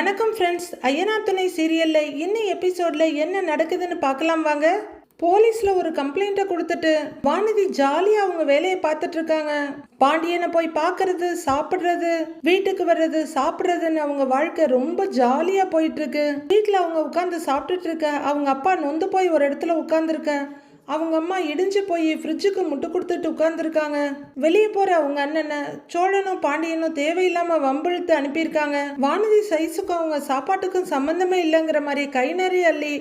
வணக்கம் ஃப்ரெண்ட்ஸ் ஐயனா துணை சீரியலில் இன்னும் எபிசோடில் என்ன நடக்குதுன்னு பார்க்கலாம் வாங்க. போலீஸில் ஒரு கம்ப்ளைண்ட்டை கொடுத்துட்டு வானதி ஜாலியாக அவங்க வேலையை பார்த்துட்டு இருக்காங்க. பாண்டியனை போய் பார்க்கறது சாப்பிட்றது வீட்டுக்கு வர்றது சாப்பிட்றதுன்னு அவங்க வாழ்க்கை ரொம்ப ஜாலியாக போயிட்டுருக்கு வீட்டில் அவங்க உட்காந்து சாப்பிட்டுட்டு இருக்க அவங்க அப்பா நொந்து போய் ஒரு இடத்துல உட்காந்துருக்க அவங்க அம்மா இடிஞ்சு போய் ஃப்ரிட்ஜுக்கு முட்டு கொடுத்துட்டு உட்காந்துருக்காங்க வெளியே போற அவங்க அண்ணனை சோழனும் பாண்டியனும் தேவையில்லாம வம்பிழுத்து அனுப்பியிருக்காங்க. வானதி சைஸுக்கும் அவங்க சாப்பாட்டுக்கும் சம்பந்தமே இல்லைங்கிற மாதிரி கை நிறைய அள்ளி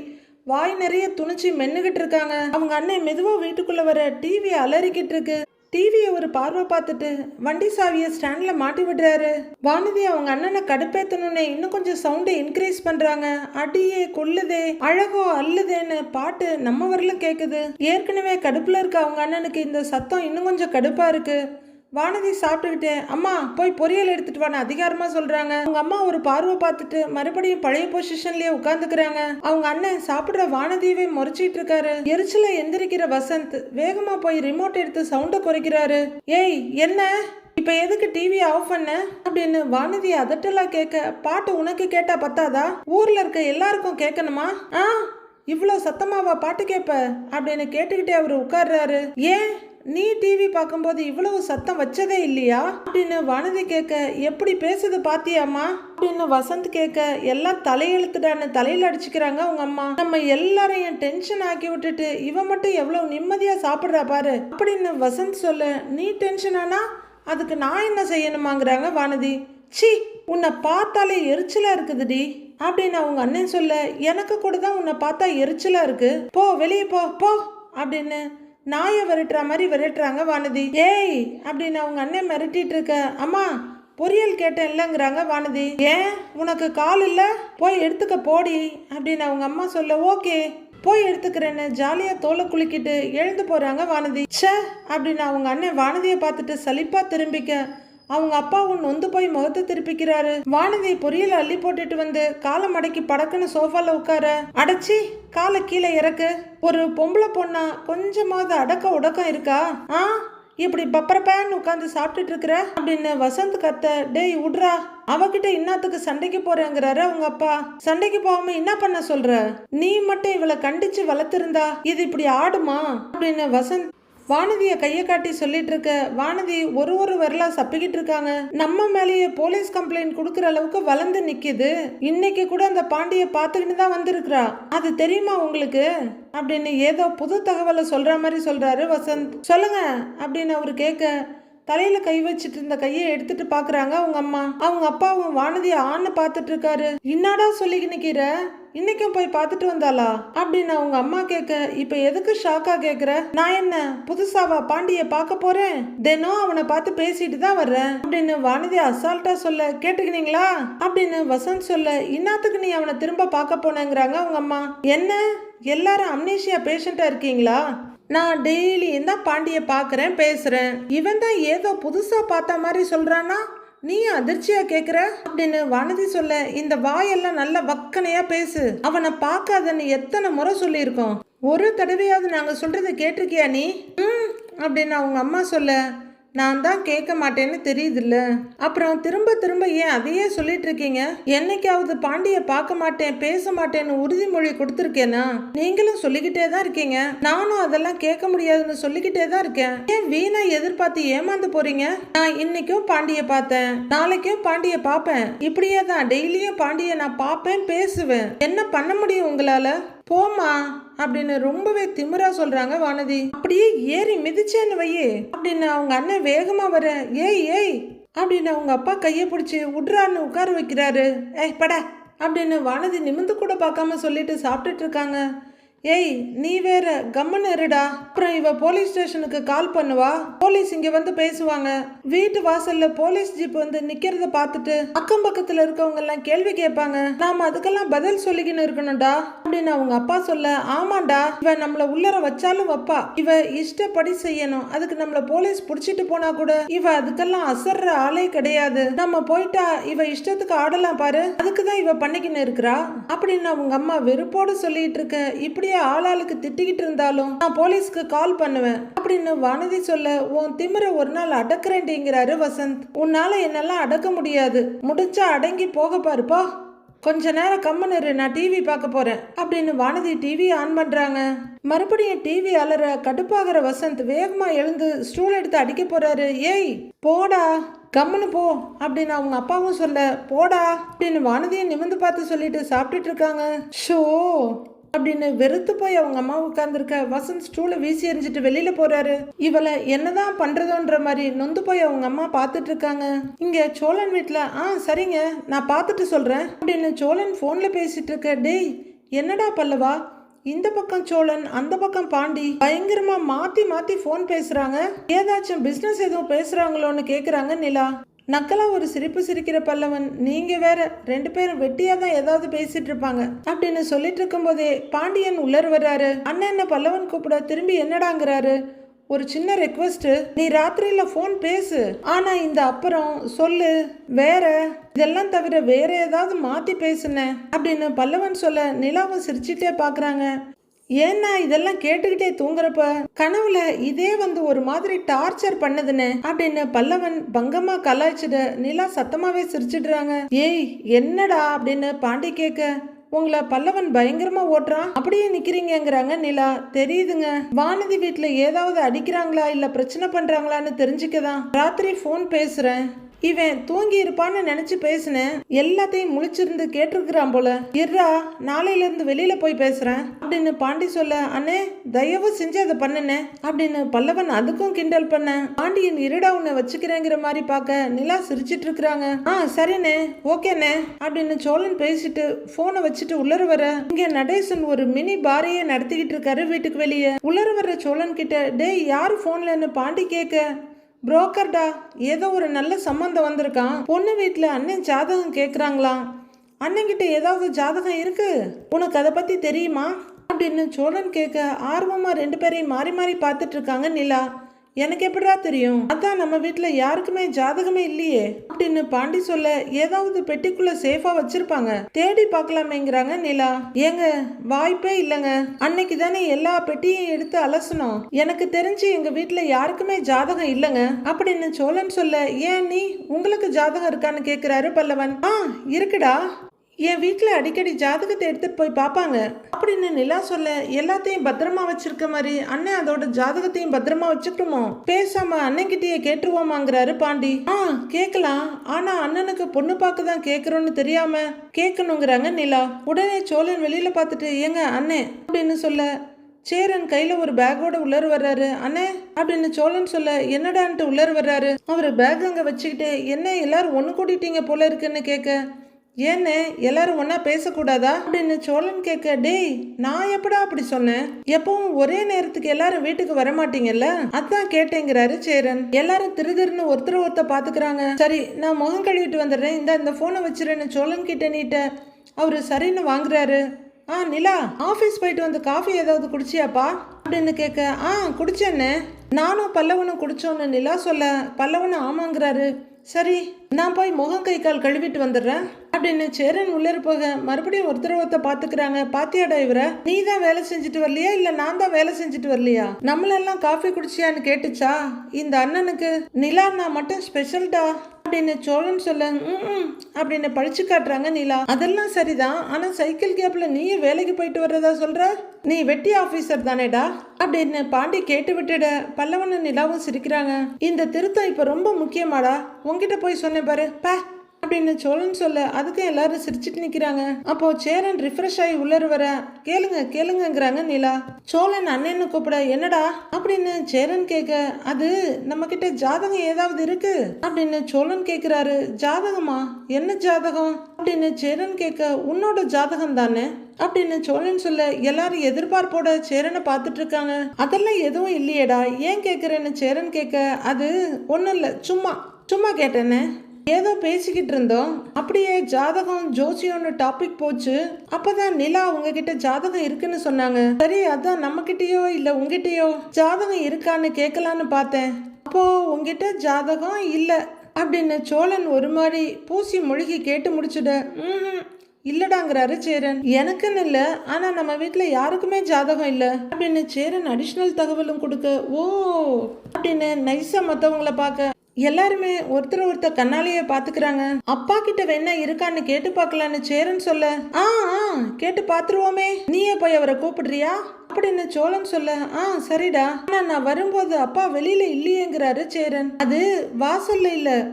வாய் நிறைய துணிச்சு மென்னுகிட்டு இருக்காங்க. அவங்க அண்ணன் மெதுவா வீட்டுக்குள்ள வர டிவி அலறிக்கிட்டு இருக்கு. டிவியை ஒரு பார்வை பார்த்துட்டு வண்டி சாவியை ஸ்டாண்டில் மாட்டி விடுறாரு. வானதி அவங்க அண்ணனை கடுப்பேற்றணுன்னே இன்னும் கொஞ்சம் சவுண்டை இன்க்ரீஸ் பண்ணுறாங்க அடியே கொல்லுதே அழகோ அல்லுதேன்னு பாட்டு நம்ம வரலும் கேட்குது ஏற்கனவே கடுப்பில் இருக்க அவங்க அண்ணனுக்கு இந்த சத்தம் இன்னும் கொஞ்சம் கடுப்பாக இருக்குது வானதி சாப்பிட்டுக்கிட்டேன் அம்மா போய் பொரியல் எடுத்துட்டு வான்னு அதிகாரமா சொல்றாங்க. அவங்க அம்மா ஒரு பார்வை பார்த்துட்டு மறுபடியும் பழைய பொசிஷன்லயே உட்காந்துக்கிறாங்க அவங்க அண்ணன் சாப்பிடுற வானதியவே முறைச்சிட்டு இருக்காரு எரிச்சல எந்திரிக்கிற வசந்த் வேகமா போய் ரிமோட் எடுத்து சவுண்டை குறைக்கிறாரு. ஏய் என்ன? இப்ப எதுக்கு டிவி ஆஃப் பண்ண? அப்படின்னு வானதி அதட்டலா கேட்க பாட்டு உனக்கு கேட்டா பத்தாதா? ஊர்ல இருக்க எல்லாருக்கும் கேட்கணுமா? ஆ இவ்வளோ சத்தமாவா பாட்டு கேட்ப அப்படின்னு கேட்டுக்கிட்டே அவர் உட்கார்றாரு. ஏன்? நீ டிவி பார்க்கும்போது இவ்வளவு சத்தம் வச்சதே இல்லையா? அப்படின்னு வானதி கேட்க எப்படி பேசுது பாத்தியாம்மா? அப்படின்னு வசந்த் கேட்க எல்லாம் தலையெழுத்துடான்னு தலையில அடிச்சுக்கிறாங்க அவங்க அம்மா. நம்ம எல்லாரையும் டென்ஷன் ஆக்கி விட்டுட்டு இவன் மட்டும் எவ்வளவு நிம்மதியா சாப்பிடுறா பாரு. அப்படின்னு வசந்த் சொல்ல நீ டென்ஷன் ஆனா அதுக்கு நான் என்ன செய்யணுமாங்கிறாங்க வானதி. சி உன்னை பார்த்தாலே எரிச்சலா இருக்குதுடி. அப்படின்னு அவங்க அண்ணன் சொல்ல எனக்கு கூட தான் உன்னை பார்த்தா எரிச்சலா இருக்கு. போ வெளியே போ போ. அப்படின்னு நாயை விரட்டுற மாதிரி விரட்டுறாங்க வானதி. ஏய் அப்படின்னு அவங்க அண்ணன் மிரட்டிட்டு இருக்க. அம்மா பொரியல் கேட்டேன் இல்லைங்கிறாங்க வானதி. ஏன்? உனக்கு கால் இல்லை? போய் எடுத்துக்க போடி அப்படின்னு அவங்க அம்மா சொல்ல. ஓகே போய் எடுத்துக்கிறேன்னு ஜாலியாக தோலை குலுக்கிட்டு எழுந்து போகிறாங்க வானதி. ச்சே அப்படின்னு அவங்க அண்ணன் வானதியை பார்த்துட்டு சலிப்பாக திரும்பிக்க. அவங்க அப்பாவும் நொந்து போய் முகத்தை திருப்பிக்கிறாரு. வானதி பொரியல அள்ளி போட்டுட்டு வந்து காலை மடக்கி படக்குன்னு சோஃபால உட்கார. அடைச்சி காலை கீழே இறக்கு. ஒரு பொம்பளை பொண்ணா கொஞ்சமாவது அடக்க உடக்கம் இருக்கா? ஆ இப்படி பப்பரப்பேன்னு உட்காந்து சாப்பிட்டுட்டு இருக்கிற? அப்படின்னு வசந்த் கத்த டேய் விட்றா அவகிட்ட இன்னத்துக்கு சண்டைக்கு போறேங்கிறாரு அவங்க அப்பா. சண்டைக்கு போகாம என்ன பண்ண சொல்ற? நீ மட்டும் இவளை கண்டிச்சு வளர்த்திருந்தா இது இப்படி ஆடுமா? அப்படின்னு வசந்த் வானதியை கையை காட்டி சொல்லிட்டு இருக்க வானதி ஒரு ஒரு வரலா சப்பிக்கிட்டு இருக்காங்க. நம்ம மேலேயே போலீஸ் கம்ப்ளைண்ட் கொடுக்குற அளவுக்கு வளர்ந்து நிக்குது. இன்னைக்கு கூட அந்த பாண்டிய பார்த்துக்கிட்டு தான் வந்திருக்கிறா. அது தெரியுமா உங்களுக்கு? அப்படின்னு ஏதோ புது தகவலை சொல்ற மாதிரி சொல்றாரு வசந்த். சொல்லுங்க அப்படின்னு அவரு கேட்க தலையில கை வச்சுட்டு இருந்த கையை எடுத்துட்டு பாக்குறாங்க அவங்க அம்மா. அவங்க அப்பாவும் வானதிய ஆன்னு பாத்துட்டு இருக்காரு. இன்னாடா சொல்லிக்கு நிக்கிற இன்னைக்கும் போய் பார்த்துட்டு வந்தாளா? அப்படின்னு அவங்க அம்மா கேட்க இப்ப எதுக்கு ஷாக்கா கேக்குற? நான் என்ன புதுசாவா பாண்டிய பார்க்க போறேன்? தினம் அவனை பார்த்து பேசிட்டு தான் வர்றேன். அப்படின்னு வானதி அசால்ட்டா சொல்ல கேட்டுக்கினீங்களா? அப்படின்னு வசந்த் சொல்ல இன்னாத்துக்கு நீ அவனை திரும்ப பார்க்க போனேங்கிறாங்க அவங்க அம்மா. என்ன? எல்லாரும் அம்னேஷியா பேஷண்டா இருக்கீங்களா? நான் டெய்லியும் தான் பாண்டியை பார்க்குறேன் பேசுகிறேன் இவன் தான் ஏதோ புதுசாக பார்த்த மாதிரி சொல்கிறானா நீ அதிர்ச்சியா கேக்குற? அப்படின்னு வானதி சொல்ல இந்த வாயெல்லாம் நல்ல வக்கனையா பேசு. அவனை பார்க்காதன்னு எத்தனை முறை சொல்லியிருக்கோம். ஒரு தடவையாவது நாங்க சொல்றதை கேட்டிருக்கியா நீ? ம் அப்படின்னு அவங்க அம்மா சொல்ல நான் தான் கேட்க மாட்டேன்னு தெரியுதுல்ல. அப்புறம் திரும்ப திரும்ப ஏன் அதையே சொல்லிட்டு இருக்கீங்க? என்னைக்காவது பாண்டிய பார்க்க மாட்டேன் பேச மாட்டேன்னு உறுதிமொழி கொடுத்துருக்கேனா? நீங்களும் சொல்லிக்கிட்டே தான் இருக்கீங்க. நானும் அதெல்லாம் கேட்க முடியாதுன்னு சொல்லிக்கிட்டே தான் இருக்கேன். ஏன் வீணா எதிர்பார்த்து ஏமாந்து போறீங்க? நான் இன்னைக்கும் பாண்டிய பார்த்தேன் நாளைக்கும் பாண்டிய பார்ப்பேன். இப்படியே தான் டெய்லியும் பாண்டிய நான் பார்ப்பேன் பேசுவேன். என்ன பண்ண முடியும் உங்களால? போமா அப்படின்னு ரொம்பவே திமிரா சொல்றாங்க வானதி. அப்படியே ஏறி மிதிச்சேன்னு வையே. அப்படின்னு அவங்க அண்ணன் வேகமா வர ஏய் ஏய் அப்படின்னு அவங்க அப்பா கையை பிடிச்சி உட்றான்னு உட்கார வைக்கிறாரு. ஏய் பட அப்படின்னு வானதி நிமிந்து கூட பார்க்காம சொல்லிட்டு சாப்பிட்டுட்டு இருக்காங்க. ஏய் நீ வேற கம்மன் இருடா. அப்புறம் இவ போலீஸ் ஸ்டேஷனுக்கு கால் பண்ணுவா. போலீஸ் இங்க வந்து பேசுவாங்க. வீட்டு வாசல்ல போலீஸ் ஜீப் வந்து நிக்கிறத பார்த்துட்டு அக்கம் பக்கத்துல இருக்கவங்க எல்லாம் கேள்வி கேட்பாங்க. நாம அதுக்கெல்லாம் பதில் சொல்லிக்கின்னு இருக்கணும்டா. அப்படின்னு அவங்க அப்பா சொல்ல ஆமாண்டா இவ நம்மள உள்ளர வச்சாலும் வப்பா இவ இஷ்டப்படி செய்யணும். அதுக்கு நம்மள போலீஸ் புடிச்சிட்டு போனா கூட இவ அதுக்கெல்லாம் அசர்ற ஆளே கிடையாது. நம்ம போயிட்டா இவ இஷ்டத்துக்கு ஆடலாம் பாரு. அதுக்கு தான் இவ பண்ணிக்கின்னு இருக்கிறா. அப்படின்னு அவங்க அம்மா வெறுப்போடு சொல்லிட்டு இருக்க இப்படி இப்படியே ஆளாளுக்கு திட்டிக்கிட்டு இருந்தாலும் நான் போலீஸ்க்கு கால் பண்ணுவேன் அப்படின்னு வானதி சொல்ல உன் திமிர ஒரு நாள் அடக்குறேன்டிங்கிறாரு வசந்த். உன்னால என்னெல்லாம் அடக்க முடியாது. முடிச்சா அடங்கி போக பாருப்பா. கொஞ்ச நேரம் கம்மனரு இரு நான் டிவி பார்க்க போறேன். அப்படின்னு வானதி டிவி ஆன் பண்றாங்க. மறுபடியும் டிவி அலற கடுப்பாகிற வசந்த் வேகமா எழுந்து ஸ்டூல் எடுத்து அடிக்க போறாரு. ஏய் போடா. கம்முன்னு போ. அப்படின்னு அவங்க அப்பாவும் சொல்ல போடா. அப்படின்னு வானதியை நிமிந்து பார்த்து சொல்லிட்டு சாப்பிட்டுட்டு இருக்காங்க. ஷோ. அப்படின்னு வெறுத்து போய் அவங்க அம்மா உட்காந்துருக்க வசந்த் ஸ்டூலை வீசி எறிஞ்சிட்டு வெளியில போறாரு. இவளை என்னதான் பண்றதோன்ற மாதிரி நொந்து போய் அவங்க அம்மா பார்த்துட்டு இருக்காங்க. இங்க சோழன் வீட்டில் ஆ சரிங்க நான் பார்த்துட்டு சொல்றேன் அப்படின்னு சோழன் போன்ல பேசிட்டு இருக்க டேய் என்னடா பல்லவா? இந்த பக்கம் சோழன் அந்த பக்கம் பாண்டி. பயங்கரமா மாத்தி மாத்தி ஃபோன் பேசுறாங்க. ஏதாச்சும் பிசினஸ் எதுவும் பேசுறாங்களோன்னு கேக்குறாங்க நிலா. நக்கலா ஒரு சிரிப்பு சிரிக்கிற பல்லவன் நீங்க வேற ரெண்டு பேரும் வெட்டியா தான் ஏதாவது பேசிட்டு இருப்பாங்க அப்படின்னு சொல்லிட்டு இருக்கும்போதே பாண்டியன் உள்ளர் வர்றாரு. அண்ணன் என்ன பல்லவன் கூப்பிட திரும்பி என்னடாங்கிறாரு? ஒரு சின்ன ரெக்வஸ்ட் நீ ராத்திரியில ஃபோன் பேசு. ஆனா இந்த அப்புறம் சொல்லு. வேற இதெல்லாம் தவிர வேற ஏதாவது மாத்தி பேசுன அப்படின்னு பல்லவன் சொல்ல நிலாவை சிரிச்சிட்டே பாக்குறாங்க. ஏன்னா இதெல்லாம் கேட்டுக்கிட்டே தூங்குறப்ப கனவுல இதே வந்து ஒரு மாதிரி டார்ச்சர் பண்ணுதுன்னு அப்படின்னு பல்லவன் பங்கமா கலாய்ச்சிட நிலா சத்தமாவே சிரிச்சிடுறாங்க. ஏய் என்னடா? அப்படின்னு பாண்டி கேட்க உங்களை பல்லவன் பயங்கரமா ஓட்டுறான். அப்படியே நிக்கிறீங்கிறாங்க நிலா. தெரியுதுங்க. வானதி வீட்டுல ஏதாவது அடிக்கிறாங்களா? இல்ல பிரச்சனை பண்றாங்களான்னு தெரிஞ்சுக்கதான். ராத்திரி ஃபோன் பேசுறேன். இவன் தூங்கி இருப்பான்னு நினைச்சு பேசினேன். எல்லாத்தையும் முழிச்சிருந்து கேட்டிருக்கிறான் போல. இர்ரா நாளையில இருந்து வெளியில போய் பேசுறேன் அப்படின்னு பாண்டி சொல்ல அண்ணே தயவு செஞ்சு அதை பண்ணுனே அப்படின்னு பல்லவன் அதுக்கும் கிண்டல் பண்ண பாண்டியன் இருடா உன்னை வச்சுக்கிறேங்கிற மாதிரி பார்க்க நிலா சிரிச்சிட்டு இருக்கிறாங்க ஆ சரிண்ணே ஓகேண்ணே அப்படின்னு சோழன் பேசிட்டு போனை வச்சுட்டு உள்ளர வர இங்க நடேசன் ஒரு மினி பாரையே நடத்திக்கிட்டு இருக்காரு வீட்டுக்கு வெளியே. உள்ளர வர சோழன் கிட்ட டேய் யாரு போன்லன்னு பாண்டி கேட்க புரோக்கர்டா ஏதோ ஒரு நல்ல சம்மந்தம் வந்திருக்கான். பொண்ணு வீட்டில் அண்ணன் ஜாதகம் கேட்குறாங்களாம் அண்ணங்கிட்ட ஏதாவது ஜாதகம் இருக்கு? உனக்கு அதை பற்றி தெரியுமா? அப்படின்னு சோழன் கேட்க ஆர்வமாக ரெண்டு பேரையும் மாறி மாறி பார்த்துட்டு இருக்காங்க நிலா. எனக்கு எப்படிடா தெரியும்? அதான் நம்ம வீட்டில் யாருக்குமே ஜாதகமே இல்லையே. அப்படின்னு பாண்டி சொல்ல ஏதாவது பெட்டிக்குள்ள சேஃபா வச்சிருப்பாங்க. தேடி பார்க்கலாமேங்கிறாங்க நிலா. ஏங்க வாய்ப்பே இல்லைங்க. அன்னைக்கு தானே எல்லா பெட்டியும் எடுத்து அலசணும் எனக்கு தெரிஞ்சு எங்க வீட்டுல யாருக்குமே ஜாதகம் இல்லைங்க. அப்படின்னு சோழன் சொல்ல ஏன் நீ? உங்களுக்கு ஜாதகம் இருக்கான்னு கேக்குறாரு பல்லவன். ஆ இருக்குடா. என் வீட்டில் அடிக்கடி ஜாதகத்தை எடுத்துட்டு போய் பார்ப்பாங்க அப்படின்னு நிலா சொல்ல எல்லாத்தையும் பத்திரமா வச்சிருக்க மாதிரி அண்ணன் அதோட ஜாதகத்தையும் பத்திரமா வச்சுக்கணுமோ? பேசாம அண்ணன்கிட்டயே கேட்டுருவோமாங்கிறாரு பாண்டி. ஆ கேட்கலாம் ஆனா அண்ணனுக்கு பொண்ணு பார்க்க தான் கேட்குறோன்னு தெரியாம கேட்கணுங்கிறாங்க நிலா. உடனே சோழன் வெளியில பார்த்துட்டு ஏங்க அண்ணே அப்படின்னு சொல்ல. சேரன் கையில ஒரு பேக்கோட உள்ளர் வர்றாரு. அண்ணே அப்படின்னு சோழன் சொல்ல. என்னடான்ட்டு உள்ளர் வர்றாரு? அவர் பேக் அங்க வச்சுக்கிட்டு என்ன எல்லாரும் ஒன்று கூட்டிட்டீங்க போல இருக்குன்னு கேட்க ஏன்னு எல்லாரும் ஒன்னா பேசக்கூடாதா? அப்படின்னு சோழன் கேட்க டேய் நான் எப்படா அப்படி சொன்னேன்? எப்பவும் ஒரே நேரத்துக்கு எல்லாரும் வீட்டுக்கு வரமாட்டீங்கல்ல? அதான் கேட்டேங்கிறாரு சேரன். எல்லாரும் திரு திருன்னு ஒருத்தர் ஒருத்தர் பாத்துக்கிறாங்க. சரி நான் முகம் கழுவிட்டு வந்துடுறேன். இந்த இந்த போனை வச்சிருன்னு சோழன் கிட்ட நீட்ட அவரு சரின்னு வாங்குறாரு. ஆ நிலா ஆஃபீஸ் போயிட்டு வந்து காஃபி ஏதாவது குடிச்சியாப்பா? அப்படின்னு கேட்க ஆ குடிச்சேன்னு. நானும் பல்லவனும் குடிச்சோன்னு நிலா சொல்ல பல்லவனும் ஆமாங்கிறாரு. சரி நான் போய் முகம் கை கால் கழுவிட்டு வந்துடுறேன். அப்படின்னு சேரன் உள்ளே போக மறுபடியும் ஒருத்தரவத்தை பார்த்துக்கிறாங்க. பாத்தியாடா இவர? நீ தான் வேலை செஞ்சுட்டு வரலையா? இல்லை நான் தான் வேலை செஞ்சுட்டு வரலையா? நம்மளெல்லாம் காஃபி குடிச்சியான்னு கேட்டுச்சா? இந்த அண்ணனுக்கு நிலா நான் மட்டும் ஸ்பெஷல்டா அப்படின்னு சோழன் சொல்ல ம் அப்படின்னு பழிச்சு காட்டுறாங்க நிலா. அதெல்லாம் சரிதான். ஆனா சைக்கிள் கேப்ல நீயே வேலைக்கு போயிட்டு வர்றதா சொல்ற? நீ வெட்டி ஆபீசர் தானேடா? அப்படின்னு பாண்டி கேட்டு விட்டுட பல்லவனும் நிலாவும் சிரிக்கிறாங்க. இந்த திருத்தம் இப்ப ரொம்ப முக்கியமாடா. உங்ககிட்ட போய் சொன்னேன் பாரு. பே. அப்படின்னு சோழன் சொல்ல அதுக்கும் எல்லாரும் சிரிச்சிட்டு நிக்கிறாங்க. அப்போ சேரன் ரிஃப்ரெஷ் ஆகி உள்ளர வர கேளுங்க கேளுங்கிறாங்க நிலா. சோழன் அண்ணன்னு கூப்பிட என்னடா? அப்படின்னு சேரன் கேட்க அது நம்ம கிட்ட ஜாதகம் ஏதாவது இருக்கு? அப்படின்னு சோழன் கேக்குறாரு ஜாதகமா? என்ன ஜாதகம்? அப்படின்னு சேரன் கேட்க உன்னோட ஜாதகம் தானே? அப்படின்னு சோழன் சொல்ல எல்லாரும் எதிர்பார்ப்போட சேரனை பார்த்துட்டு இருக்காங்க. அதெல்லாம் எதுவும் இல்லையேடா. ஏன் கேட்குறேன்னு சேரன் கேட்க அது ஒன்றும் இல்லை. சும்மா சும்மா கேட்டேனே. ஏதோ பேசிக்கிட்டு இருந்தோம். அப்படியே ஜாதகம் ஜோசியம்னு டாபிக் போச்சு. அப்பதான் நிலா உங்ககிட்ட ஜாதகம் இருக்குன்னு சொன்னாங்க. சரி அதான் நம்ம கிட்டயோ இல்ல உங்ககிட்டயோ ஜாதகம் இருக்கான்னு கேட்கலான்னு பார்த்தேன். அப்போ உங்ககிட்ட ஜாதகம் இல்ல அப்படின்னு சோழன் ஒரு மாதிரி பூசி மொழிகி கேட்டு முடிச்சுட ம் இல்லடாங்கிறாரு சேரன். எனக்குன்னு இல்ல ஆனா நம்ம வீட்டில் யாருக்குமே ஜாதகம் இல்ல அப்படின்னு சேரன் அடிஷ்னல் தகவலும் கொடுக்க ஓ அப்படின்னு நைசா மற்றவங்கள பார்க்க எல்லாருமே ஒருத்தர் ஒருத்தர் கண்ணாலேயே பாத்துக்கிறாங்க அப்பா கிட்ட வேணா இருக்கான்னு கேட்டு பார்க்கலான்னு சேரன் சொல்ல. ஆ ஆ கேட்டு பாத்துருவோமே நீயே போய் அவரை கூப்பிடுறியா? அப்படின்னு சோழன் சொல்ல. ஆ சரிடா. ஆனா நான் வரும்போது அப்பா வெளியில இல்லையேங்கிறாரு சேரன். அது வாசல்ல இல்ல.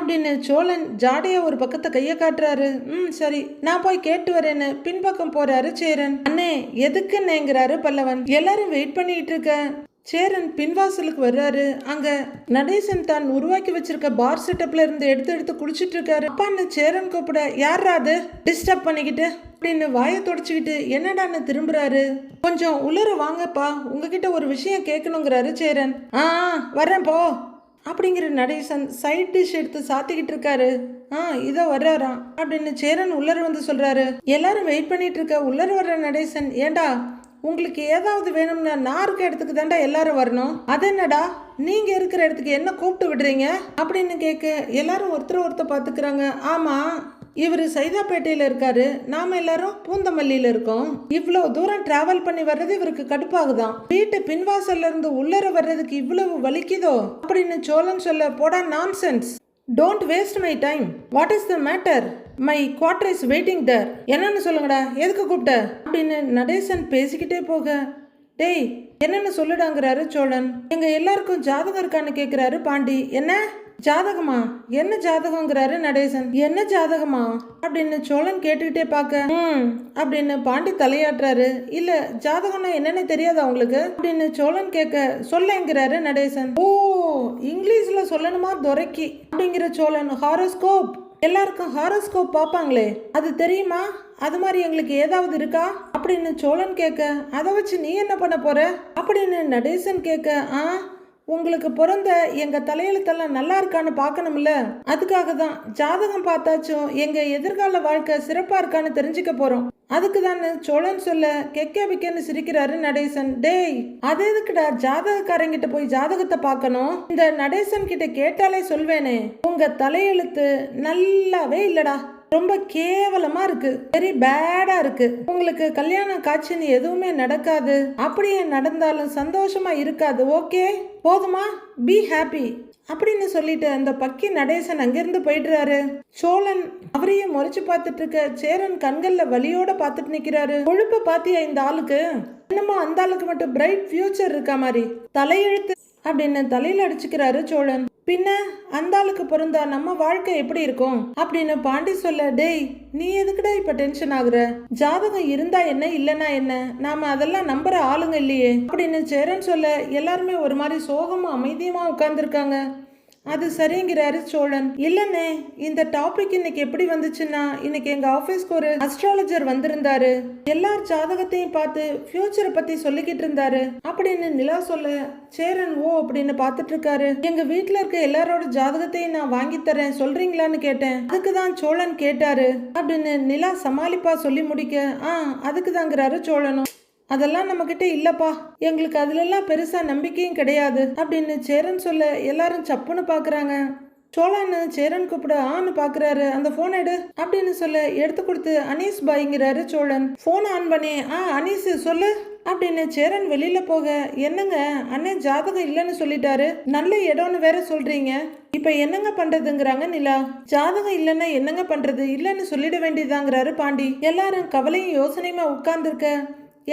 அப்படின்னு சோழன் ஜாடையா ஒரு பக்கத்தை கைய காட்டுறாரு. ம் சரி. நான் போய் கேட்டு வரேன்னு பின்பக்கம் போறாரு சேரன். அண்ணே எதுக்குன்னேங்கிறாரு பல்லவன். எல்லாரும் வெயிட் பண்ணிட்டு இருக்க. சேரன் பின்வாசலுக்கு வர்றாரு. அங்க நடேசன் தான் உருவாக்கி வச்சிருக்க பார் செட்டப்ல இருந்து எடுத்து எடுத்து குடிச்சிட்டு இருக்காரு. அப்பான்னு சேரன் கூப்பிட யாரா அது? டிஸ்டர்ப் பண்ணிக்கிட்டு. அப்படின்னு வாயை தொடச்சிக்கிட்டு என்னடான்னு திரும்புறாரு. கொஞ்சம் உள்ளர வாங்கப்பா. உங்ககிட்ட ஒரு விஷயம் கேட்கணுங்கிறாரு சேரன். ஆ ஆ, வரேன் போ. அப்படிங்கிற நடேசன் சைட் டிஷ் எடுத்து சாத்திக்கிட்டு இருக்காரு. ஆ இதோ வர்றாராம். அப்படின்னு சேரன் உள்ளர வந்து சொல்றாரு. எல்லாரும் வெயிட் பண்ணிட்டு இருக்க உள்ளர வர்ற நடேசன் ஏண்டா? உங்களுக்கு ஏதாவது வேணும்னா நான் இருக்க இடத்துக்கு தாண்டா எல்லாரும் வரணும். அது என்னடா? நீங்க இருக்கிற இடத்துக்கு என்ன கூப்பிட்டு விடுறீங்க? அப்படின்னு கேட்க எல்லாரும் ஒருத்தர் ஒருத்தர் பார்த்துக்கிறாங்க. ஆமா இவர் சைதாப்பேட்டையில் இருக்காரு. நாம எல்லாரும் பூந்தமல்லியில் இருக்கோம். இவ்வளோ தூரம் டிராவல் பண்ணி வர்றது இவருக்கு கடுப்பாகுதான். வீட்டு பின்வாசல்ல இருந்து உள்ளர வர்றதுக்கு இவ்வளவு வலிக்குதோ? அப்படின்னு சோழன் சொல்ல போடா nonsense don't waste my time what is the matter my quarter is waiting there என்னன்னு சொல்லுங்கடா. எதுக்கு கூப்பிட்ட? அப்படின்னு நடேசன் பேசிக்கிட்டே போக. டேய் என்னன்னு சொல்லுடாங்கிறாரு சோழன். எங்க எல்லாருக்கும் ஜாதகம் இருக்கான்னு கேட்கிறாரு பாண்டி. என்ன? ஜாதகமா? என்ன ஜாதகங்கிறாரு நடேசன். என்ன ஜாதகமா? அப்படின்னு சோழன் கேட்டுக்கிட்டே பார்க்க. ம் அப்படின்னு பாண்டி தலையாட்டுறாரு. இல்ல ஜாதகம்னா என்னன்னு தெரியாதா உங்களுக்கு? அப்படின்னு சோழன் கேட்க சொல்லங்கிறாரு நடேசன். ஓ இங்கிலீஷ்ல சொல்லணுமா? துரைக்கி. அப்படிங்கிற சோழன் ஹாரோஸ்கோப் எல்லாருக்கும் ஹாரோஸ்கோப் பார்ப்பாங்களே. அது தெரியுமா? அது மாதிரி எங்களுக்கு ஏதாவது இருக்கா? அப்படின்னு சோழன் கேட்க அதை வச்சு நீ என்ன பண்ண போற? அப்படின்னு நடேசன் கேட்க ஆ உங்களுக்கு பிறந்த எங்கள் தலையெழுத்தெல்லாம் நல்லா இருக்கான்னு பார்க்கணும்ல? அதுக்காக தான் ஜாதகம் பார்த்தாச்சும் எங்கள் எதிர்கால வாழ்க்கை சிறப்பாக இருக்கான்னு தெரிஞ்சுக்க போகிறோம் அதுக்கு தானே சோழன் சொல்ல கெக்கே பிக்கன்னு சிரிக்கிறாரு நடேசன். டேய் அது எதுக்குடா ஜாதகக்காரங்கிட்ட போய் ஜாதகத்தை பார்க்கணும்? இந்த நடேசன் கிட்ட கேட்டாலே சொல்வேனே உங்க தலையெழுத்து நல்லாவே இல்லடா. ரொம்ப கேவலமா இருக்கு. வெரி பேடா இருக்கு. உங்களுக்கு கல்யாண காட்சின்னு எதுவுமே நடக்காது. அப்படியே நடந்தாலும் சந்தோஷமா இருக்காது. ஓகே போதுமா? பி ஹாப்பி அப்படின்னு சொல்லிட்டு அந்த பக்கி நடேசன் அங்கிருந்து போயிடுறாரு. சோழன் அவரையும் முறைச்சு பார்த்துட்டு இருக்க சேரன் கண்கள்ல வலியோட பார்த்துட்டு நிக்கிறாரு. கொழுப்ப பாத்தியா இந்த ஆளுக்கு? என்னமோ அந்த ஆளுக்கு மட்டும் பிரைட் ஃபியூச்சர் இருக்கா மாதிரி. தலையெழுத்து அப்படின்னு தலையில அடிச்சுக்கிறாரு சோழன். பின்ன அந்த ஆளுக்கு பிறந்தா நம்ம வாழ்க்கை எப்படி இருக்கும்? அப்படின்னு பாண்டி சொல்ல டேய் நீ எதுக்குடா இப்ப டென்ஷன் ஆகுற? ஜாதகம் இருந்தா என்ன இல்லனா என்ன? நாம அதெல்லாம் நம்புற ஆளுங்க இல்லையே. அப்படின்னு சேரன் சொல்ல எல்லாருமே ஒரு மாதிரி சோகமா அமைதியமா உட்கார்ந்துருக்காங்க. அது சரிங்கிறாரு சோழன். இல்லைண்ணே இந்த டாபிக் இன்னைக்கு எப்படி வந்துச்சுன்னா இன்னைக்கு எங்க ஆபீஸ்க்கு ஒரு அஸ்ட்ராலஜர் வந்திருந்தாரு. எல்லார் ஜாதகத்தையும் பார்த்து ஃபியூச்சரை பத்தி சொல்லிக்கிட்டு இருந்தாரு. அப்படின்னு நிலா சொல்ல சேரன் ஓ அப்படின்னு பார்த்துட்டு இருக்காரு. எங்க வீட்ல இருக்க எல்லாரோட ஜாதகத்தையும் நான் வாங்கி தரேன் சொல்றீங்களான்னு கேட்டேன். அதுக்கு தான் சோழன் கேட்டாரு. அப்படின்னு நிலா சமாளிப்பா சொல்லி முடிக்க ஆ அதுக்கு தாங்கிறாரு சோழனும். அதெல்லாம் நம்மக்கிட்ட இல்லப்பா. எங்களுக்கு அதுலெல்லாம் பெருசா நம்பிக்கையும் கிடையாது அப்படின்னு சேரன் சொல்ல எல்லாரும் சப்புன்னு பாக்குறாங்க. சோழான்னு சேரன் கூப்பிட ஆன்னு பாக்குறாரு. அந்த போன் எடு அப்படின்னு சொல்ல எடுத்து கொடுத்து அனீஸ் பாய்ங்கிறாரு சோழன். போன் ஆன் பண்ணி ஆ அனீஸ் சொல்லு அப்படின்னு சேரன் வெளியில போக என்னங்க அண்ணன் ஜாதகம் இல்லைன்னு சொல்லிட்டாரு. நல்ல இடம்னு வேற சொல்றீங்க. இப்ப என்னங்க பண்றதுங்கிறாங்க நிலா. ஜாதகம் இல்லைன்னா என்னங்க பண்றது? இல்லைன்னு சொல்லிட வேண்டியதாங்கிறாரு பாண்டி. எல்லாரும் கவலையும் யோசனையுமா உட்கார்ந்துருக்க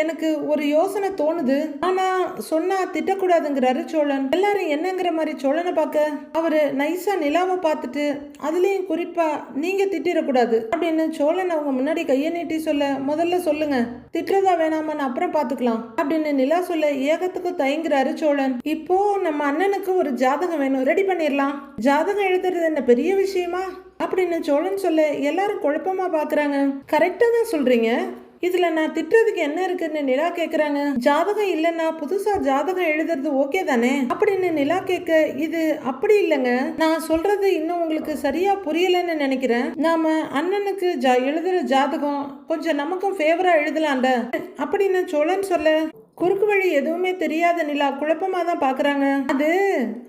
எனக்கு ஒரு யோசனை தோணுது. ஆனா சொன்னா திட்டக்கூடாதுங்கிறாரு சோழன். எல்லாரும் என்னங்கிற மாதிரி சோழனை பார்க்க அவரு நைஸா நிலாவை பார்த்துட்டு அதுலயும் குறிப்பா நீங்க திட்டிடக்கூடாது அப்படின்னு சோழன் அவங்க முன்னாடி கையை நீட்டி சொல்ல முதல்ல சொல்லுங்க. திட்டுறதா வேணாமான்னு அப்புறம் பாத்துக்கலாம் அப்படின்னு நிலா சொல்ல ஏகத்துக்கு தயங்குறாரு சோழன். இப்போ நம்ம அண்ணனுக்கு ஒரு ஜாதகம் வேணும். ரெடி பண்ணிடலாம். ஜாதகம் எழுதுறது என்ன பெரிய விஷயமா? அப்படின்னு சோழன் சொல்ல எல்லாரும் குழப்பமா பாக்குறாங்க கரெக்டா தான் சொல்றீங்க. இதுல நான் திட்டுறதுக்கு என்ன இருக்குன்னு நிலா கேக்குறாங்க ஜாதகம் இல்லைன்னா புதுசா ஜாதகம் எழுதுறது ஓகே தானே? அப்படின்னு நிலா கேட்க இது அப்படி இல்லைங்க. நான் சொல்றது இன்னும் உங்களுக்கு சரியா புரியலன்னு நினைக்கிறேன். நாம அண்ணனுக்கு ஜா எழுதுற ஜாதகம் கொஞ்சம் நமக்கும் ஃபேவரா எழுதலாம்ட அப்படின்னு சோழன் சொல்ல. குறுக்கு வழி எதுவுமே தெரியாத நிலா குழப்பமா தான் பாக்குறாங்க. அது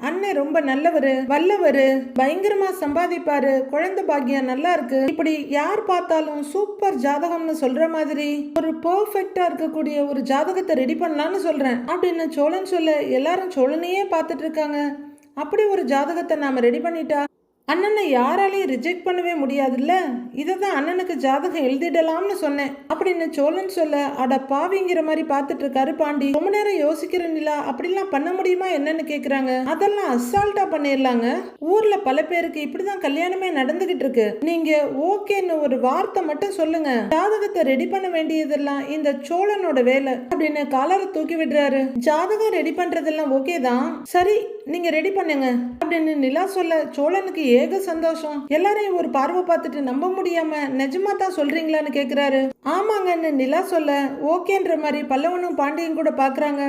அண்ணன் ரொம்ப நல்லவரு வல்லவரு பயங்கரமா சம்பாதிப்பாரு குழந்தை பாக்கியம் நல்லா இருக்கு. இப்படி யார் பார்த்தாலும் சூப்பர் ஜாதகம்னு சொல்ற மாதிரி ஒரு பெர்ஃபெக்டா இருக்கக்கூடிய ஒரு ஜாதகத்தை ரெடி பண்ணலாம்னு சொல்றேன். அப்படின்னு சோழன் சொல்ல எல்லாரும் சோழனையே பார்த்துட்டு இருக்காங்க. அப்படி ஒரு ஜாதகத்தை நாம ரெடி பண்ணிட்டா அண்ணனை யாராலையும் ரிஜெக்ட் பண்ணவே முடியாதுல்ல? இதை தான் அண்ணனுக்கு ஜாதகம் எழுதிடலாம்னு சொன்னேன். அப்படின்னு சோழன் சொல்ல அட பாவிங்கிற மாதிரி பார்த்துட்டு இருக்காரு பாண்டி. ரொம்ப நேரம் யோசிக்கிற நிலா அப்படிலாம் பண்ண முடியுமா என்னன்னு கேக்குறாங்க. அதெல்லாம் அசால்ட்டா பண்ணிடலாங்க. ஊர்ல பல பேருக்கு இப்படிதான் கல்யாணமே நடந்துகிட்டு இருக்கு நீங்க ஓகேன்னு ஒரு வார்த்தை மட்டும் சொல்லுங்க. ஜாதகத்தை ரெடி பண்ண வேண்டியதெல்லாம் இந்த சோழனோட வேலை. அப்படின்னு காலரை தூக்கி விடுறாரு. ஜாதகம் ரெடி பண்றதெல்லாம் ஓகே தான். சரி நீங்க ரெடி பண்ணுங்க. அப்படின்னு நிலா சொல்ல சோழனுக்கு ஏக சந்தோஷம். எல்லாரையும் ஒரு பார்வை பார்த்துட்டு நம்ப முடியாம நிஜமா தான் சொல்றீங்களான்னு கேக்குறாரு. ஆமாங்கன்னு நிலா சொல்ல ஓகேன்ற மாதிரி பல்லவனும் பாண்டியன் கூட பாக்குறாங்க.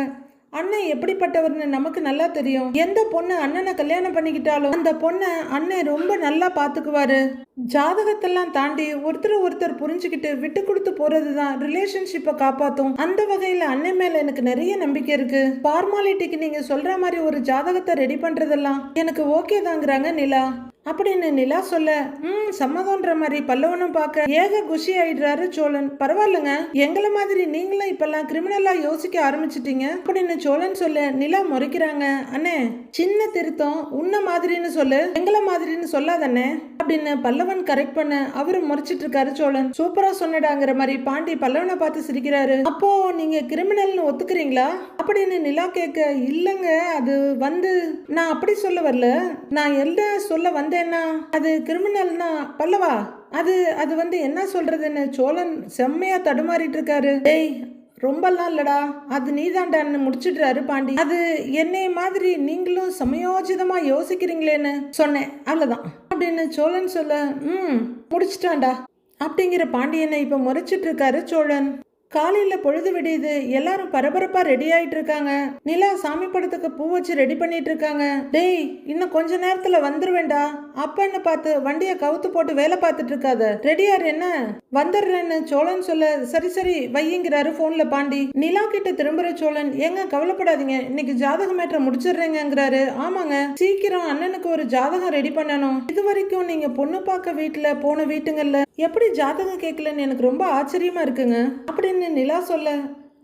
அண்ணன் எப்படிப்பட்டவர்னு நமக்கு நல்லா தெரியும். எந்த பொண்ணு அண்ணனை கல்யாணம் பண்ணிக்கிட்டாலும் அந்த பொண்ணை அண்ணன் ரொம்ப நல்லா பார்த்துக்குவாரு ஜாதகத்தெல்லாம் தாண்டி ஒருத்தர் ஒருத்தர் புரிஞ்சுக்கிட்டு விட்டு கொடுத்து போறது தான் ரிலேஷன்ஷிப்பை காப்பாத்தும். அந்த வகையில அண்ணன் மேல எனக்கு நிறைய நம்பிக்கை இருக்கு. ஃபார்மாலிட்டிக்கு நீங்க சொல்ற மாதிரி ஒரு ஜாதகத்தை ரெடி பண்றதெல்லாம் எனக்கு ஓகே தாங்கிறாங்க நிலா. அப்படின்னு நிலா சொல்ல ம் சம்மதம்ன்ற மாதிரி பல்லவனும் பார்க்க ஏக குஷி ஆயிடுறாரு சோழன். பரவாயில்லைங்க எங்களை மாதிரி நீங்களும் இப்பெல்லாம் கிரிமினலா யோசிக்க ஆரம்பிச்சிட்டீங்க அப்படின்னு சோழன் சொல்ல நிலா முறைக்கிறாங்க. அண்ணே சின்ன திருத்தம் உன்ன மாதிரின்னு சொல்லு. எங்களை மாதிரின்னு சொல்லாதண்ணே அப்படின்னு பல்லவன் கரெக்ட் பண்ண அவரு முறைச்சிட்டு இருக்காரு சோழன் சூப்பரா சொன்னடாங்கிற மாதிரி பாண்டி பல்லவனை பார்த்து சிரிக்கிறாரு. அப்போ நீங்க கிரிமினல்னு ஒத்துக்கிறீங்களா? அப்படின்னு நிலா கேட்க இல்லைங்க அது வந்து நான் அப்படி சொல்ல வரல. நான் எல்ல சொல்ல வந்தேன்னா அது கிரிமினல்னா பல்லவா? அது அது வந்து என்ன சொல்றதுன்னு சோழன் செம்மையா தடுமாறிட்டு இருக்காரு டேய் ரொம்பலாம் இல்லடா. அது நீதாண்டான்னு முடிச்சிடுறாரு பாண்டி. அது என்னை மாதிரி நீங்களும் சமயோஜிதமா யோசிக்கிறீங்களேன்னு சொன்னேன். அவ்வளோதான் அப்படின்னு சோழன் சொல்ல ம் முடிச்சிட்டான்டா. அப்படிங்கிற பாண்டியனை இப்போ முறைச்சிட்டு இருக்காரு சோழன். காலையில பொழுது விடியுது. எல்லாரும் பரபரப்பா ரெடி ஆயிட்டு இருக்காங்க நிலா சாமி படத்துக்கு பூ வச்சு ரெடி பண்ணிட்டு இருக்காங்க டேய் இன்னும் கொஞ்ச நேரத்துல வந்துருவேண்டா அப்பன்னு பார்த்து வண்டிய கவுத்து போட்டு வேலை பார்த்துட்டு இருக்காத ரெடியார் என்ன? வந்துடுறேன்னு சோழன் சொல்ல சரி சரி வையுங்கிறாரு போன்ல பாண்டி. நிலா கிட்ட திரும்புற சோழன் ஏங்க கவலைப்படாதீங்க இன்னைக்கு ஜாதக மேட்ரை முடிச்சிடுறேங்கிறாரு ஆமாங்க சீக்கிரம் அண்ணனுக்கு ஒரு ஜாதகம் ரெடி பண்ணணும். இது வரைக்கும் நீங்க பொண்ணு பார்க்க வீட்டுல போன வீட்டுங்கள்ல எப்படி ஜாதகம் கேட்கலன்னு எனக்கு ரொம்ப ஆச்சரியமா இருக்குங்க. அப்படின்னு நிலா சொல்ல.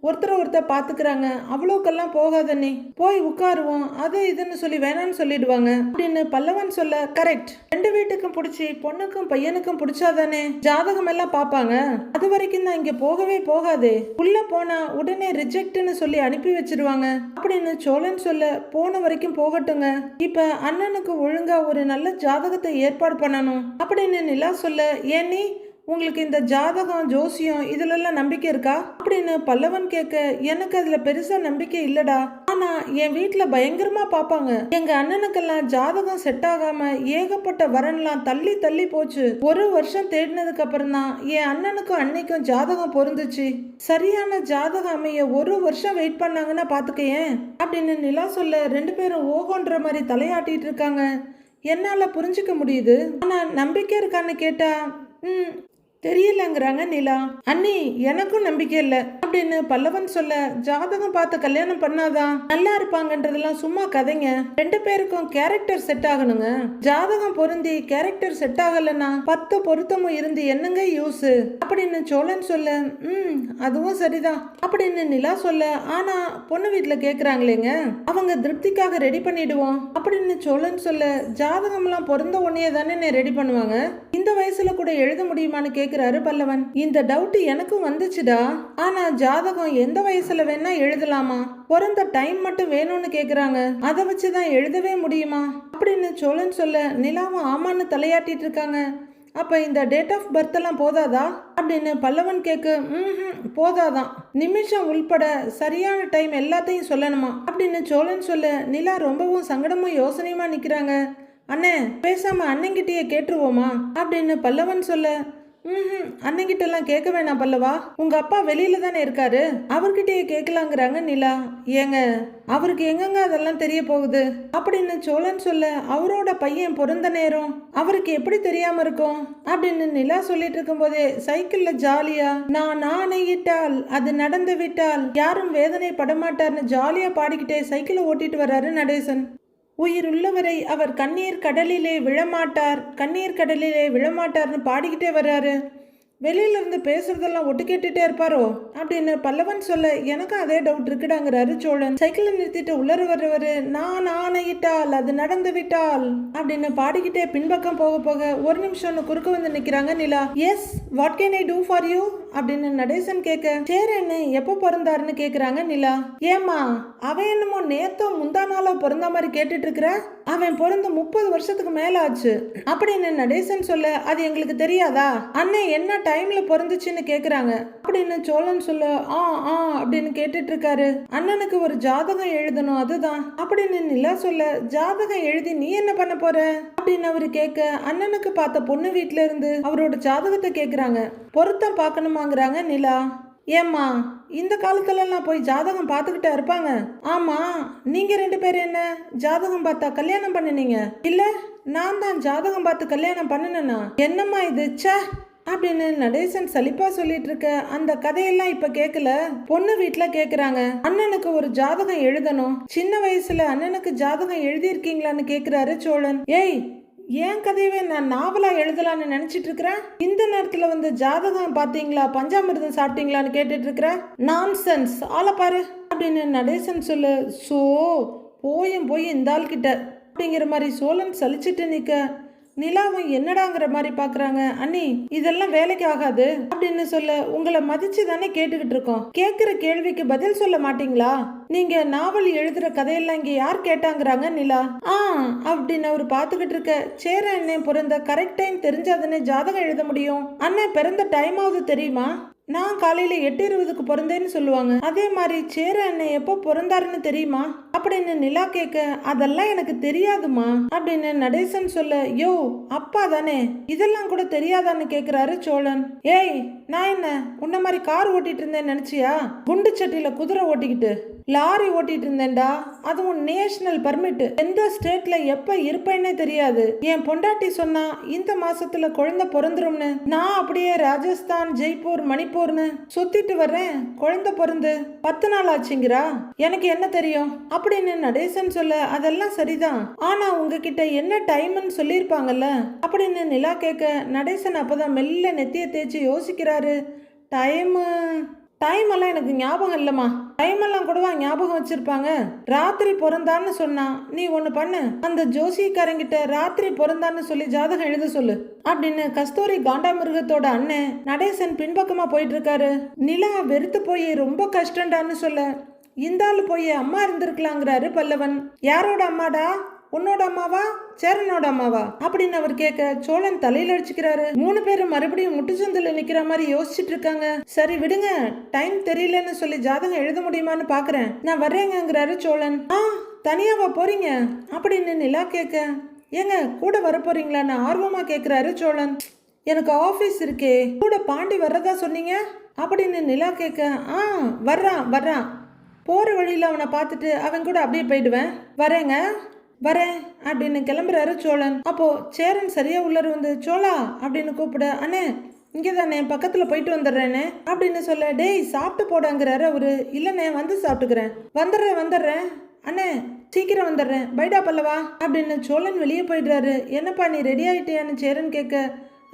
ஒருத்தர் ஒருத்தர் பாத்துக்கிறாங்க அவ்வளோக்கெல்லாம் போகாத நீ போய் உட்காருவோம். அது இதுன்னு சொல்லி வேணாம்னு சொல்லிடுவாங்க. அப்படின்னு பல்லவன் சொல்ல கரெக்ட். ரெண்டு வீட்டுக்கும் பிடிச்சி பொண்ணுக்கும் பையனுக்கும் பிடிச்சாதானே? ஜாதகம் எல்லாம் பார்ப்பாங்க. அது வரைக்கும் தான் இங்க போகவே போகாதே. உள்ள போனா உடனே ரிஜெக்ட்னு சொல்லி அனுப்பி வச்சிருவாங்க. அப்படின்னு சோழன் சொல்ல போன வரைக்கும் போகட்டுங்க. இப்ப அண்ணனுக்கு ஒழுங்கா ஒரு நல்ல ஜாதகத்தை ஏற்பாடு பண்ணணும். அப்படின்னு நிலா சொல்ல ஏன் நீ உங்களுக்கு இந்த ஜாதகம் ஜோசியம் இதுலெல்லாம் நம்பிக்கை இருக்கா? அப்படின்னு பல்லவன் கேட்க எனக்கு அதுல பெருசா நம்பிக்கை இல்லடா. ஆனா என் வீட்டுல பயங்கரமா பாப்பாங்க எங்க அண்ணனுக்கெல்லாம் ஜாதகம் செட் ஆகாம ஏகப்பட்ட வரன்லாம் தள்ளி தள்ளி போச்சு. ஒரு வருஷம் தேடினதுக்கு அப்புறம் தான் என் அண்ணனுக்கும் அன்னைக்கும் ஜாதகம் பொருந்துச்சு. சரியான ஜாதகம் அமைய ஒரு வருஷம் வெயிட் பண்ணாங்கன்னா பாத்துக்கேன் அப்படின்னு நிலா சொல்ல ரெண்டு பேரும் ஓகோன்ற மாதிரி தலையாட்டிட்டு இருக்காங்க. என்னால புரிஞ்சுக்க முடியுது. ஆனா நம்பிக்கை இருக்கான்னு கேட்டா ம் தெரியலங்கிறாங்க நிலா. அண்ணி எனக்கும் நம்பிக்கை இல்லை. அப்படின்னு பல்லவன் சொல்ல ஜாதகம் பார்த்து கல்யாணம் பண்ணாதான் நல்லா இருப்பாங்கன்றதெல்லாம் சும்மா கதைங்க. ரெண்டு பேருக்கும் கேரக்டர் செட் ஆகணுங்க. ஜாதகம் பொருந்தி கேரக்டர் செட் ஆகலைன்னா பத்து பொருத்தமும் இருந்து என்னங்க யூஸ் அப்படின்னு சோழன் சொல்ல ம் அதுவும் சரிதான். அப்படின்னு நிலா சொல்ல ஆனா பொண்ணு வீட்டுல கேக்குறாங்களேங்க. அவங்க திருப்திக்காக ரெடி பண்ணிடுவோம். அப்படின்னு சோழன் சொல்ல ஜாதகம்லாம் பொருந்த உடனே தானே ரெடி பண்ணுவாங்க? இந்த வயசுல கூட எழுத முடியுமான்னு கேக்குறாரு பல்லவன். இந்த டவுட் எனக்கும் வந்துச்சுடா. ஆனா ஜாதகம் எந்த வயசுல வேணா எழுதலாமா? பிறந்த டைம் மட்டும் வேணும்னு கேக்குறாங்க. அதை வச்சுதான் எழுதவே முடியுமா? அப்படின்னு சோழன் சொல்ல நிலாவும் ஆமான்னு தலையாட்டிட்டு இருக்காங்க. அப்ப இந்த டேட் ஆஃப் பர்த் எல்லாம் போதாதா? அப்படின்னு பல்லவன் கேக்கு ம் போதாதான். நிமிஷம் உள்பட சரியான டைம் எல்லாத்தையும் சொல்லணுமா? அப்படின்னு சோழன் சொல்ல நிலா ரொம்பவும் சங்கடமும் யோசனையுமா நிக்கிறாங்க. அண்ணே பேசாம அண்ணங்கிட்டயே கேட்டுருவோமா? அப்படின்னு பல்லவன் சொல்ல ம் அண்ணங்கிட்டலாம் கேட்க வேணாம் பல்லவா. உங்க அப்பா வெளியில தானே இருக்காரு? அவர்கிட்டயே கேட்கலாங்கிறாங்க நிலா. ஏங்க அவருக்கு எங்கங்க அதெல்லாம் தெரிய போகுது? அப்படின்னு சோழன் சொல்ல அவரோட பையன் பிறந்த நேரம். அவருக்கு எப்படி தெரியாம இருக்கும்? அப்படின்னு நிலா சொல்லிட்டு இருக்கும்போதே சைக்கிள்ல ஜாலியா நான் ஆணையிட்டால் அது நடந்து விட்டால் யாரும் வேதனை படமாட்டார்னு ஜாலியா பாடிக்கிட்டே சைக்கிளை ஓட்டிட்டு வர்றாரு நடேசன். உயிர் உள்ளவரை அவர் கண்ணீர் கடலிலே விழமாட்டார். கண்ணீர் கடலிலே விழமாட்டார்னு பாடிக்கிட்டே வர்றாரு. வெளியில இருந்து பேசுறதெல்லாம் ஒட்டு கேட்டுட்டே இருப்பாரோ? அப்படின்னு பல்லவன் சொல்ல எனக்கும் அதே டவுட் இருக்குடாங்கிறாரு சோழன். சைக்கிளை நிறுத்திட்டு உள்ளர வர்றவரு நான் ஆணையிட்டால் அது நடந்து விட்டால் அப்படின்னு பாடிக்கிட்டே பின்பக்கம் போக போக ஒரு நிமிஷம் குறுக்க வந்து நிக்கிறாங்க Nila. Yes what can I do for you அப்படின்னு நடேசன் கேட்க சேரன்னு எப்போ பிறந்தாருன்னு கேக்குறாங்க நிலா. ஏமா அவன் என்னமோ நேத்தோ முந்தா நாளோ பிறந்த மாதிரி கேட்டுட்டு இருக்கிற? அவன் பிறந்து முப்பது வருஷத்துக்கு மேல ஆச்சு அப்படின்னு நடேசன் சொல்ல அது எங்களுக்கு தெரியாதா? அண்ணன் என்ன டைம்ல பிறந்துச்சுன்னு கேக்குறாங்க. அப்படின்னு சோழன் சொல்ல ஆ ஆ அப்படின்னு கேட்டுட்டு இருக்காரு. அண்ணனுக்கு ஒரு ஜாதகம் எழுதணும் அதுதான். அப்படின்னு நிலா சொல்ல ஜாதகம் எழுதி நீ என்ன பண்ண போற? அப்படின்னு அவரு கேட்க அண்ணனுக்கு பார்த்த பொண்ணு வீட்ல இருந்து அவரோட ஜாதகத்தை கேக்குறாங்க. பொருத்தம் பார்க்கணுமாங்கிறாங்க நிலா. ஏம்மா இந்த காலத்துலலாம் போய் ஜாதகம் பார்த்துக்கிட்டா இருப்பாங்க. ஆமாம் நீங்கள் ரெண்டு பேரும் என்ன? ஜாதகம் பார்த்தா கல்யாணம் பண்ணுனீங்க? இல்லை நான் தான் ஜாதகம் பார்த்து கல்யாணம் பண்ணுனேனா? என்னம்மா இது? ச்சே அப்படின்னு நடேசன் சலிப்பா சொல்லிட்டு இருக்க அந்த கதையெல்லாம் இப்ப கேட்கல பொண்ணு வீட்டுல கேக்குறாங்க. அண்ணனுக்கு ஒரு ஜாதகம் எழுதணும். சின்ன வயசுல அண்ணனுக்கு ஜாதகம் எழுதியிருக்கீங்களான்னு கேக்குறாரு சோழன். ஏய் ஏன் கதையவே நான் நாவலாக எழுதலான்னு நினச்சிட்டு இருக்கிறேன் இந்த நேரத்தில் வந்து ஜாதகம் பார்த்தீங்களா பஞ்சாமிர்தம் சாப்பிட்டீங்களான்னு கேட்டுட்டு இருக்கிறேன் நான் சென்ஸ் ஆளை பாரு. அப்படின்னு நடேசன் சொல்லு சோ போயும் போய் இந்த ஆள்கிட்ட அப்படிங்கிற மாதிரி சோழன் சலிச்சிட்டு நிற்க நிலாவும் என்னடாங்கிற மாதிரி பாக்குறாங்க. அண்ணி இதெல்லாம் வேலைக்கு ஆகாது. அப்படின்னு சொல்ல உங்களை மதிச்சு தானே கேட்டுக்கிட்டு இருக்கோம். கேட்குற கேள்விக்கு பதில் சொல்ல மாட்டீங்களா? நீங்க நாவல் எழுதுற கதையெல்லாம் இங்க யார் கேட்டாங்கிறாங்க நிலா? ஆ அப்படின்னு அவர் பாத்துக்கிட்டு இருக்க சேர அண்ணன் பிறந்த கரெக்ட் டைம் தெரிஞ்சாதானே ஜாதகம் எழுத முடியும். அண்ணன் பிறந்த டைம் ஆகுது தெரியுமா? நான் காலையில எட்டு இருபதுக்கு பிறந்தேன்னு சொல்லுவாங்க. அதே மாதிரி சேர அண்ணன் எப்போ பிறந்தாருன்னு தெரியுமா? அப்படின்னு நிலா கேட்க அதெல்லாம் எனக்கு தெரியாதுமா அப்படின்னு நடேசன் சொல்ல யோ அப்பா தானே இதெல்லாம் கூட தெரியாதான்னு கேக்குறாரு சோழன். ஏய் நான் என்ன? உன்ன மாதிரி கார் ஓட்டிட்டு இருந்தேன் நினச்சியா? குண்டு சட்டியில் குதிரை ஓட்டிக்கிட்டு. லாரி ஓட்டிட்டு இருந்தேன்டா. அதுவும் நேஷனல் பர்மிட் எந்த ஸ்டேட்ல எப்ப இருப்பேன்னே தெரியாது. என் பொண்டாட்டி சொன்னா இந்த மாசத்துல குழந்தை பிறந்துரும்னு. நான் அப்படியே ராஜஸ்தான் ஜெய்ப்பூர் மணிப்பூர்னு சுத்திட்டு வர்றேன். குழந்தை பிறந்து பத்து நாள் ஆச்சுங்கிறா? எனக்கு என்ன தெரியும்? அப்படின்னு நடேசன் சொல்ல அதெல்லாம் சரிதான். ஆனா உங்ககிட்ட என்ன டைம்னு சொல்லியிருப்பாங்கல்ல? அப்படின்னு நிலா கேட்க நடேசன் அப்பதான் மெல்ல நெத்திய தேய்ச்சி யோசிக்கிறாரு டைமு டைம் எல்லாம் எனக்கு ஞாபகம் இல்லைம்மா. டைம் எல்லாம் கூடவா ஞாபகம் வச்சிருப்பாங்க? ராத்திரி பிறந்தான்னு சொன்னா நீ ஒன்று பண்ணு. அந்த ஜோசியக்காரங்கிட்ட ராத்திரி பிறந்தான்னு சொல்லி ஜாதகம் எழுத சொல்லு. அப்படின்னு கஸ்தூரி காண்டாமிருகத்தோட அண்ணன் நடேசன் பின்பக்கமாக போயிட்டு இருக்காரு நிலா வெறுத்து போய் ரொம்ப கஷ்டம்டான்னு சொல்ல இந்த ஆள் போய் அம்மா இருந்திருக்கலாங்கிறாரு பல்லவன். யாரோட அம்மாடா? உன்னோட அம்மாவா? சேரனோட அம்மாவா? அப்படின்னு அவர் கேட்க சோழன் தலையில அடிச்சுக்கிறாரு. மூணு பேரும் மறுபடியும் முட்டுச்சந்தில நிக்கிற மாதிரி யோசிச்சுட்டு இருக்காங்க. சரி விடுங்க. டைம் தெரியலன்னு சொல்லி ஜாதகம் எழுத முடியுமான்னு பாக்குறேன். நான் வர்றேங்கிறாரு சோழன். ஆ தனியாவா போறீங்க? அப்படின்னு நிலா கேட்க ஏங்க கூட வர போறீங்களான்னு ஆர்வமா கேட்கிறாரு சோழன். எனக்கு ஆஃபீஸ் இருக்கே. கூட பாண்டி வர்றதா சொன்னீங்க? அப்படின்னு நிலா கேட்க ஆ வர்றான் வர்றான். போகிற வழியில் அவனை பார்த்துட்டு அவன் கூட அப்படியே போயிடுவேன். வரேங்க. வரேன் அப்படின்னு கிளம்புறாரு சோழன். அப்போ சேரன் சரியா உள்ளர் வந்து சோழா அப்படின்னு கூப்பிட அண்ணே இங்கே தானே பக்கத்தில் போயிட்டு வந்துடுறேனே அப்படின்னு சொல்ல டேய் சாப்பிட்டு போடாங்கிறாரு அவரு. இல்லைண்ணே வந்து சாப்பிட்டுக்கிறேன். வந்துடுறேன் வந்துடுறேன். அண்ணே சீக்கிரம் வந்துடுறேன். பைடா பல்லவா அப்படின்னு சோழன் வெளியே போயிடுறாரு. என்னப்பா நீ ரெடி ஆயிட்டியான்னு சேரன் கேட்க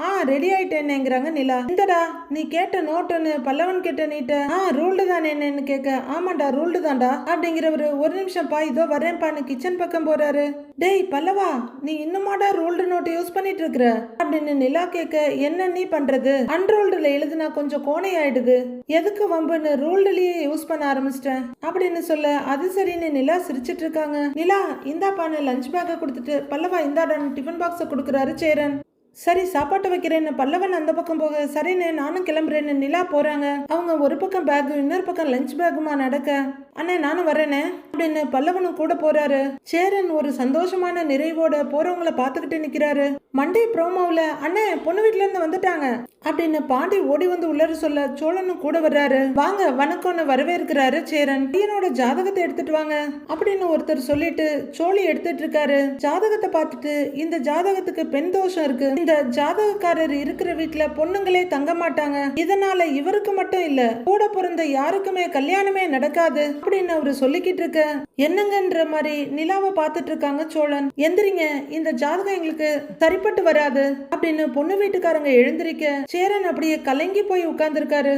ஆ ரெடி ஆயிட்டேனேங்கிறாங்க நிலா. இந்தடா நீ கேட்ட நோட்டுன்னு பல்லவன் கேட்ட நீட்ட. ஆ ரூல்டு தானேன்னு கேட்க ஆமாண்டா ரூல்டு தான்டா. அப்படிங்கிறவரு ஒரு நிமிஷம் பா இதோ வரேன்ப்பான்னு கிச்சன் பக்கம் போறாரு. டேய் பல்லவா நீ இன்னுமாடா ரூல்டு நோட்டு யூஸ் பண்ணிட்டு இருக்கிற அப்படின்னு நிலா கேட்க என்ன நீ பண்றது? அன்ரோல்டுல எழுதுனா கொஞ்சம் கோணை ஆயிடுது எதுக்கு வம்புன்னு ரூல்டுலயே யூஸ் பண்ண ஆரம்பிச்சிட்டேன். அப்படின்னு சொல்ல அது சரின்னு நிலா சிரிச்சிட்டு இருக்காங்க நிலா இந்தாப்பான்னு லஞ்ச் பேக்கை கொடுத்துட்டு பல்லவா இந்தாடான்னு டிஃபன் பாக்ஸை கொடுக்குறாரு சேரன். சரி சாப்பாட்டு வைக்கிறேன்னு பல்லவன் அந்த பக்கம் போக சரிண்ணே நானும் கிளம்புறேன்னு நிலா போறாங்க. அவங்க ஒரு பக்கம் பேக் இன்னொரு பக்கம் லஞ்ச் பேகுமா நடக்க. அண்ணே நானும் வரேனே அப்படின்னு பல்லவனும் கூட போறாரு. சேரன் ஒரு சந்தோஷமான நிறைவோட போறவங்கள பாத்துக்கிட்டு நிக்கிறாரு. மண்டே ப்ரோமோவில் அண்ணே பொண்ணு வீட்ல இருந்து வந்துட்டாங்க அப்படின்னு பாண்டி ஓடி வந்து உள்ளர சொல்ல சோழனும் கூட வர்றாரு. வாங்க வணக்கம்னு வரவேற்கிறாரு சேரன். பையனோட ஜாதகத்தை எடுத்துட்டு வாங்க. அப்படின்னு ஒருத்தர் சொல்லிட்டு சோழி எடுத்துட்டு இருக்காரு. ஜாதகத்தை பார்த்துட்டு இந்த ஜாதகத்துக்கு பெண் தோஷம் இருக்கு. இந்த ஜாதகக்காரர் இருக்கிற வீட்டுல பொண்ணுங்களே தங்க மாட்டாங்க. இதனால இவருக்கு மட்டும் இல்ல கூட பிறந்த யாருக்குமே கல்யாணமே நடக்காது. அப்படின்னு அவரு சொல்லிக்கிட்டு இருக்க. என்னங்கன்ற மாதிரி நிலாவை பார்த்துட்டு இருக்காங்க சோழன். எந்திரிங்க இந்த ஜாதகம் எங்களுக்கு சரிப்பட்டு வராது அப்படின்னு பொண்ணு வீட்டுக்காரங்க எழுந்திருக்க. சேரன் அப்படியே கலங்கி போய் உட்கார்ந்துருக்காரு.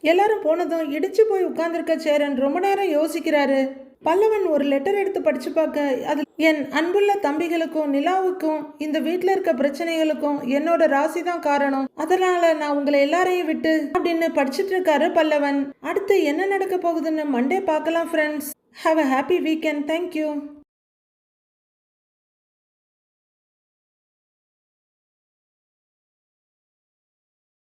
எல்லாரும் போனதும் இடிச்சு போய் உட்கார்ந்துருக்க சேரன் ரொம்ப நேரம் யோசிக்கிறாரு. பல்லவன் ஒரு லெட்டர் எடுத்து படிச்சு பார்க்க அது என் அன்புள்ள தம்பிகளுக்கும் நிலாவுக்கும் இந்த வீட்டில் இருக்க பிரச்சனைகளுக்கும் என்னோட ராசி தான் காரணம். அதனால நான் உங்களை எல்லாரையும் விட்டு அப்படின்னு படிச்சுட்டு இருக்காரு பல்லவன். அடுத்து என்ன நடக்க போகுதுன்னு மண்டே பார்க்கலாம் friends have a happy weekend thank you